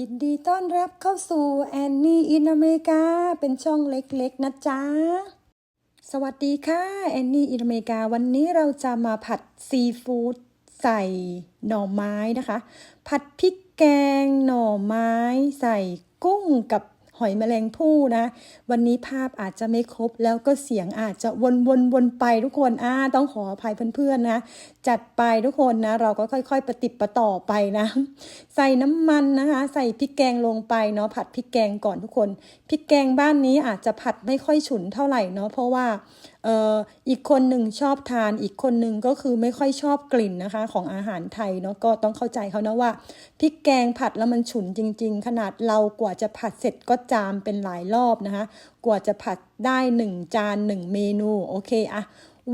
ยินดีต้อนรับเข้าสู่แอนนี่อินอเมริกาเป็นช่องเล็กๆนะจ๊ะ สวัสดีค่ะแอนนี่อินอเมริกาวันนี้เราจะมาผัดซีฟู้ดใส่หน่อไม้นะคะ ผัดพริกแกงหน่อไม้ ใส่กุ้งกับ หอยแมลงภู่นะ วันนี้ภาพอาจจะไม่ครบแล้วก็เสียงอาจจะวนๆวนไปทุกคนอ่าต้องขออภัยเพื่อนๆนะ จัดไปทุกคนนะ เราก็ค่อย ๆประติดประต่อไปนะ ใส่น้ำมันนะคะ ใส่พริกแกงลงไปเนาะผัดพริกแกงก่อนทุกคนพริกแกงบ้านนี้อาจจะผัดไม่ค่อยฉุนเท่าไหร่เนาะเพราะว่า อ่ออีกคนหนึ่งชอบทานอีกคนหนึ่งก็คือไม่ค่อยชอบกลิ่นนะคะ ของอาหารไทยเนาะก็ต้องเข้าใจเขานะว่าพริกแกงผัดแล้วมันฉุนจริง ๆ ขนาดเรากว่าจะผัดเสร็จก็จามเป็นหลายรอบนะคะ กว่าจะผัดได้หนึ่งจานหนึ่งเมนูโอเคอะ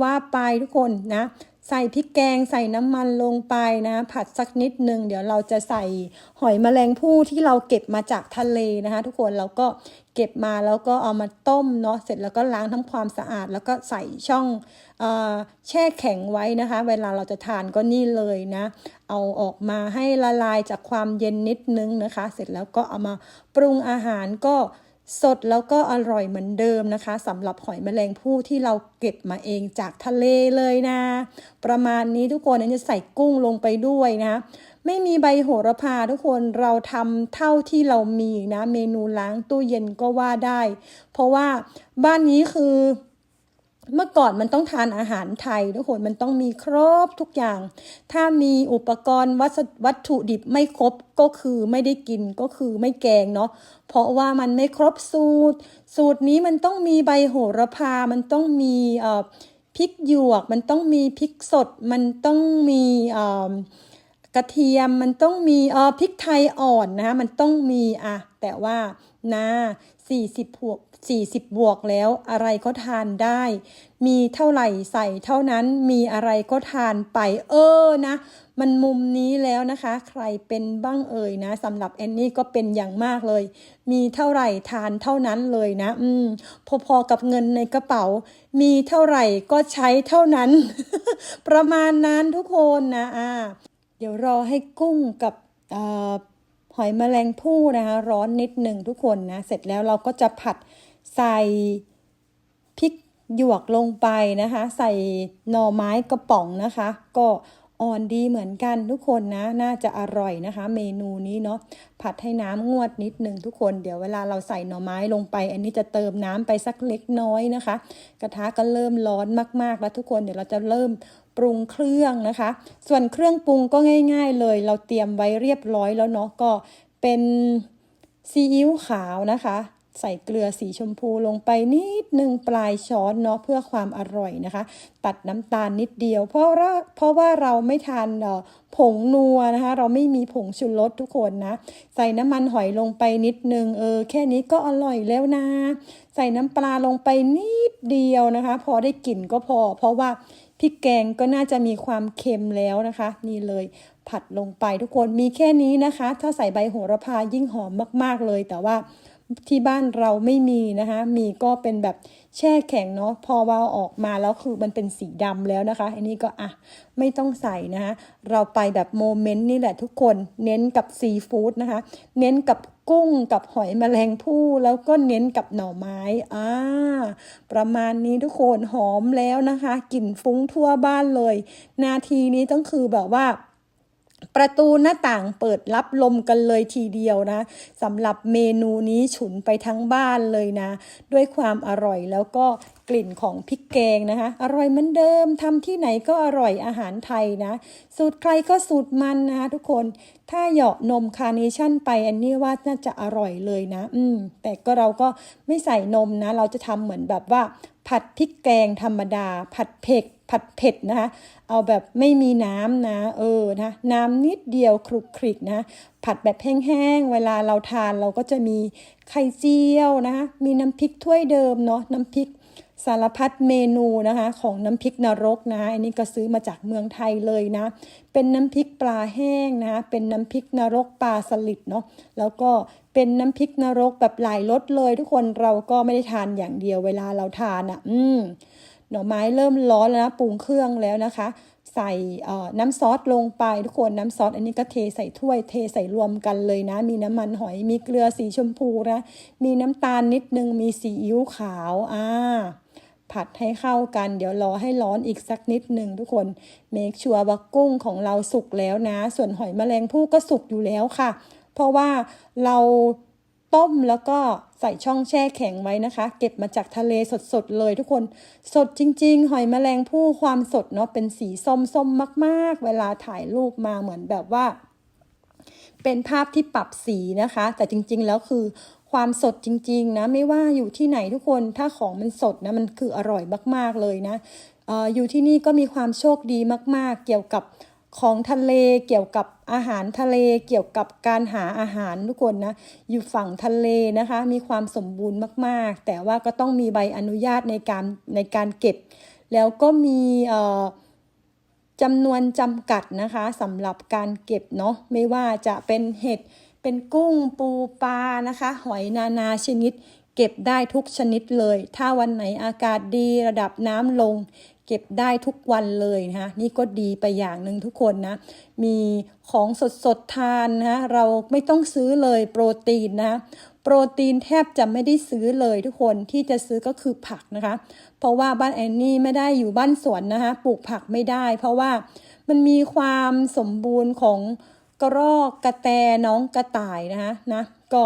ว่าไปทุกคนนะ ใส่พริกแกงใส่น้ำมันลงไปนะ ผัดสักนิดนึง เดี๋ยวเราจะใส่หอยแมลงภู่ที่เราเก็บมาจากทะเลนะคะ ทุกคนเราก็เก็บมาแล้วก็เอามาต้มเนาะเสร็จแล้วก็ล้างทำความสะอาด แล้วก็ใส่ช่องอแช่แข็งไว้นะคะ เวลาเราจะทานก็นี่เลยนะ เอาออกมาให้ละลายจากความเย็นนิดนึงนะคะ เสร็จแล้วก็เอามาปรุงอาหารก็ สดแล้วก็อร่อยเหมือนเดิมนะคะสำหรับหอยแมลงภู่ที่เราเก็บมาเองจากทะเลเลยนะ ประมาณนี้ทุกคนอันนี้ใส่กุ้งลงไปด้วยนะไม่มีใบโหระพาทุกคนเราทำเท่าที่เรามีนะ เมนูล้างตู้เย็นก็ว่าได้ เพราะว่าบ้านนี้คือ เมื่อก่อนมันต้องทานอาหารไทยทุกคนมันต้องมีครบทุกอย่าง ถ้ามีอุปกรณ์วัสวัตถุดิบไม่ครบก็คือไม่ได้กินก็คือไม่แกงเนาะเพราะว่ามันไม่ครบสูตร สูตรนี้มันต้องมีใบโหระพา มันต้องมีเอ่อพริกหยวก มันต้องมีพริกสด มันต้องมีเอ่อกระเทียมมันต้องมีเออพริกไทยอ่อนนะคะมันต้องมีอะแต่ว่านะ40บวก 40 บวกแล้วอะไรก็ทานได้ มีเท่าไหร่ใส่เท่านั้นมีอะไรก็ทานไปเออนะ มันมุมนี้แล้วนะคะ ใครเป็นบ้างเอ่ยนะสำหรับแอนนี่ก็เป็นอย่างมากเลย มีเท่าไหร่ทานเท่านั้นเลยนะ อืม พอๆกับเงินในกระเป๋า มีเท่าไหร่ก็ใช้เท่านั้น ประมาณนั้นทุกคนนะอ่าเดี๋ยวรอให้กุ้งกับหอยแมลงภู่นะคะ ร้อนนิดหนึ่งทุกคนนะ เสร็จแล้วเราก็จะผัด ใส่พริกหยวกลงไปนะคะ ใส่หน่อไม้กระป๋องนะคะ ก็อ่อนดีเหมือนกันทุกคนนะ น่าจะอร่อยนะคะ เมนูนี้เนาะผัดให้น้ำงวดนิดหนึ่งทุกคนเดี๋ยวเวลาเราใส่หน่อไม้ลงไป อันนี้จะเติมน้ำไปสักเล็กน้อยนะคะ กระทะก็เริ่มร้อนมากๆ แล้วทุกคนเดี๋ยวเราจะเริ่มปรุงเครื่องนะคะ ส่วนเครื่องปรุงก็ง่าย ๆ เลย เราเตรียมไว้เรียบร้อยแล้วเนาะก็เป็นซีอิ๊วขาวนะคะ ใส่เกลือสีชมพูลงไปนิดหนึ่งปลายช้อนเนาะเพื่อความอร่อยนะคะ ตัดน้ำตาลนิดเดียว เพราะว่าเพราะว่าเราไม่ทานเอ่อผงนัวนะคะ เราไม่มีผงชูรสทุกคนนะ ใส่น้ำมันหอยลงไปนิดนึงเออแค่นี้ก็อร่อยแล้วนะ ใส่น้ำปลาลงไปนิดเดียวนะคะ พอได้กลิ่นก็พอ เพราะว่าพริกแกงก็น่าจะมีความเค็มแล้วนะคะ นี่เลยผัดลงไปทุกคนมีแค่นี้นะคะ ถ้าใส่ใบโหระพายิ่งหอมมาก ๆเลยแต่ว่า ที่บ้านเราไม่มีนะคะ มีก็เป็นแบบแช่แข็งเนาะ พอว่าออกมาแล้วคือมันเป็นสีดำแล้วนะคะ อันนี้ก็อะไม่ต้องใส่นะคะ เราไปแบบโมเมนต์นี่แหละทุกคน เน้นกับซีฟู้ดนะคะ เน้นกับกุ้งกับหอยแมลงภู่แล้วก็เน้นกับหน่อไม้ อ่า ประมาณนี้ทุกคนหอมแล้วนะคะ กลิ่นฟุ้งทั่วบ้านเลย นาทีนี้ต้องคือแบบว่า ประตูหน้าต่างเปิดรับลมกันเลยทีเดียวนะสำหรับเมนูนี้ฉุนไปทั้งบ้านเลยนะ ด้วยความอร่อยแล้วก็กลิ่นของพริกแกงนะคะ อร่อยเหมือนเดิมทำที่ไหนก็อร่อยอาหารไทยนะ สูตรใครก็สูตรมันนะคะทุกคนถ้าเหยาะนมคาร์เนชั่นไปอันนี้ว่าน่าจะอร่อยเลยนะ อืมแต่ก็เราก็ไม่ใส่นมนะ เราจะทำเหมือนแบบว่า ผัดพริกแกงธรรมดา ผัดเผ็ดผัดเผ็ดนะคะเอาแบบไม่มีน้ำนะเออนะน้ำนิดเดียวคลุกคลิกนะ ผัดแบบแห้งๆเวลาเราทานเราก็จะมีไข่เจียวนะคะมีน้ำพริกถ้วยเดิมเนาะน้ำพริก สารพัดเมนูนะคะของน้ำพริกนรกนะอันนี้ก็ซื้อมาจากเมืองไทยเลยนะ เป็นน้ำพริกปลาแห้งนะเป็นน้ำพริกนรกปลาสลิดเนาะแล้วก็เป็นน้ำพริกนรกแบบหลายรสเลย ทุกคนเราก็ไม่ได้ทานอย่างเดียวเวลาเราทานอะ่ะ อืมหน่อไม้เริ่มร้อนแล้วนะปรุงเครื่องแล้วนะคะ ใส่น้ำซอสลงไปทุกคนน้ำซอสอันนี้ก็เทใส่ถ้วยเทใส่รวมกันเลยนะ มีน้ำมันหอยมีเกลือสีชมพูนะ มีน้ำตาลนิดนึงมีซีอิ๊วขาวอ่า ผัดให้เข้ากัน เดี๋ยวรอให้ร้อนอีกสักนิดหนึ่งทุกคนเมคชัวร์ว่ากุ้งของเราสุกแล้วนะ ส่วนหอยแมลงภู่ก็สุกอยู่แล้วค่ะ เพราะว่าเราต้มแล้วก็ใส่ช่องแช่แข็งไว้นะคะ เก็บมาจากทะเลสดๆเลยทุกคน สดจริง ๆ หอยแมลงภู่ความสดเนาะเป็นสีส้มๆมาก ๆ เวลาถ่ายรูปมาเหมือนแบบว่า เป็นภาพที่ปรับสีนะคะ แต่จริง ๆ แล้วคือ ความสดจริง ๆ นะ ไม่ว่าอยู่ที่ไหนทุกคนถ้าของมันสดนะมันคืออร่อยมากๆเลยนะอออยู่ที่นี่ก็มีความโชคดีมาก ๆ เกี่ยวกับของทะเลเกี่ยวกับอาหารทะเลเกี่ยวกับการหาอาหารทุกคนนะอยู่ฝั่งทะเลนะคะ มีความสมบูรณ์มากๆ แต่ว่าก็ต้องมีใบอนุญาตในการในการเก็บ แล้วก็มีจำนวนจำกัดนะคะสำหรับการเก็บเนาะไม่ว่าจะเป็นเห็ด เป็นกุ้งปูปลานะคะ หอยนานาชนิด เก็บได้ทุกชนิดเลย ถ้าวันไหนอากาศดีระดับน้ำลง เก็บได้ทุกวันเลยนะคะนี่ก็ดีไปอย่างหนึ่งทุกคนนะ มีของสดสดๆทานนะเราไม่ต้องซื้อเลยโปรตีนนะโปรตีนแทบจะไม่ได้ซื้อเลยทุกคนที่จะซื้อก็คือผักนะคะ เพราะว่าบ้านแอนนี่ไม่ได้อยู่บ้านสวนนะคะปลูกผักไม่ได้ เพราะว่ามันมีความสมบูรณ์ของ กระรอกกระแตน้องกระต่ายนะคะนะก็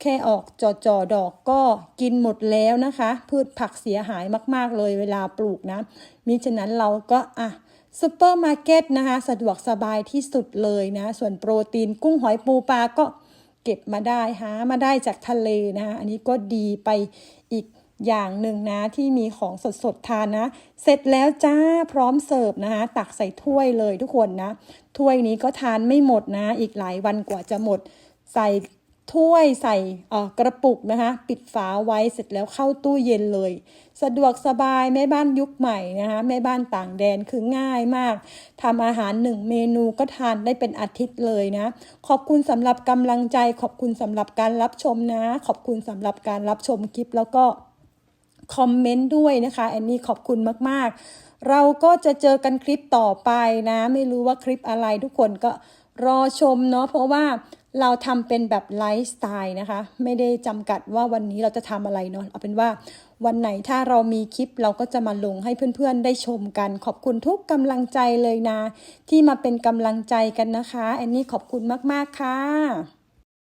แค่ออกจอจอดอกก็กินหมดแล้วนะคะ พืชผักเสียหายมาก ๆ เลยเวลาปลูกนะมิฉะนั้นเราก็อะซูเปอร์มาร์เก็ตนะคะ สะดวกสบายที่สุดเลยนะ ส่วนโปรตีนกุ้งหอยปูปลาก็เก็บมาได้หามาได้จากทะเลนะอันนี้ก็ดีไปอีก อย่างหนึ่งนะที่มีของสดๆทานนะ เสร็จแล้วจ้าพร้อมเสิร์ฟนะคะตักใส่ถ้วยเลยทุกคนนะ ถ้วยนี้ก็ทานไม่หมดนะ อีกหลายวันกว่าจะหมด ใส่ถ้วยใส่กระปุกนะคะ ปิดฝาไว้เสร็จแล้วเข้าตู้เย็นเลย สะดวกสบายแม่บ้านยุคใหม่นะคะแม่บ้านต่างแดนคือง่ายมากทำอาหารหนึ่งเมนูก็ทานได้เป็นอาทิตย์เลยนะ ขอบคุณสำหรับกำลังใจ ขอบคุณสำหรับการรับชมนะ ขอบคุณสำหรับการรับชมคลิปแล้วก็ คอมเมนต์ด้วยนะคะแอนนี่ขอบคุณมากๆ เราก็จะเจอกันคลิปต่อไปนะ ไม่รู้ว่าคลิปอะไรทุกคนก็รอชมเนาะเพราะว่าเราทำเป็นแบบไลฟ์สไตล์นะคะ ไม่ได้จำกัดว่าวันนี้เราจะทำอะไรเนาะเอาเป็นว่าวันไหนถ้าเรามีคลิปเราก็จะมาลงให้เพื่อนๆ ได้ชมกัน ขอบคุณทุกกำลังใจเลยนะ ที่มาเป็นกำลังใจกันนะคะ แอนนี่ขอบคุณมากๆค่ะ